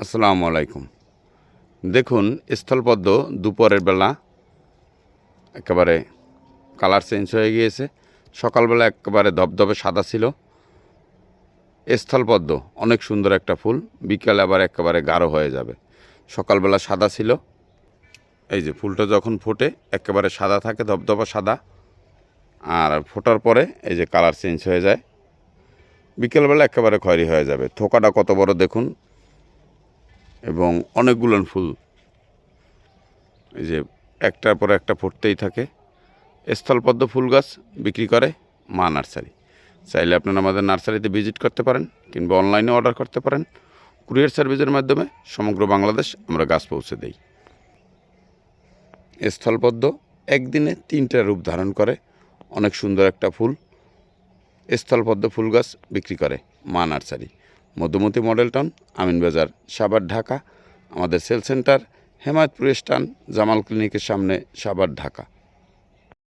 আসসালামু আলাইকুম। দেখুন, স্থলপদ্ম দুপুরের বেলা একেবারে কালার চেঞ্জ হয়ে গিয়েছে। সকালবেলা একেবারে ধবধবে সাদা ছিল। স্থলপদ্ম, অনেক সুন্দর একটা ফুল। বিকেলে আবার একেবারে গাঢ় হয়ে যাবে। সকালবেলা সাদা ছিল। এই যে ফুলটা যখন ফোটে, একেবারে সাদা থাকে, ধবধবা সাদা। আর ফোটার পরে এই যে কালার চেঞ্জ হয়ে যায়। বিকেলবেলা একেবারে খয়েরি হয়ে যাবে। থোকাটা কত বড় দেখুন। এবং অনেকগুলো ফুল। এই যে একটার পর একটা ফুটতেই থাকে। স্থলপদ্ম ফুল গাছ বিক্রি করে মা নার্সারি। চাইলে আপনারা আমাদের নার্সারিতে ভিজিট করতে পারেন কিংবা অনলাইনে অর্ডার করতে পারেন। কুরিয়ার সার্ভিসের মাধ্যমে সমগ্র বাংলাদেশ আমরা গাছ পৌঁছে দেই। স্থলপদ্ম একদিনে তিনটা রূপ ধারণ করে। অনেক সুন্দর একটা ফুল। স্থলপদ্ম ফুল গাছ বিক্রি করে মা nursery. Madhumati model town Aminbazar Savar Dhaka, আমাদের সেল সেন্টার, হেমায়তপুর স্টান জামাল ক্লিনিকের সামনে সাবার ঢাকা।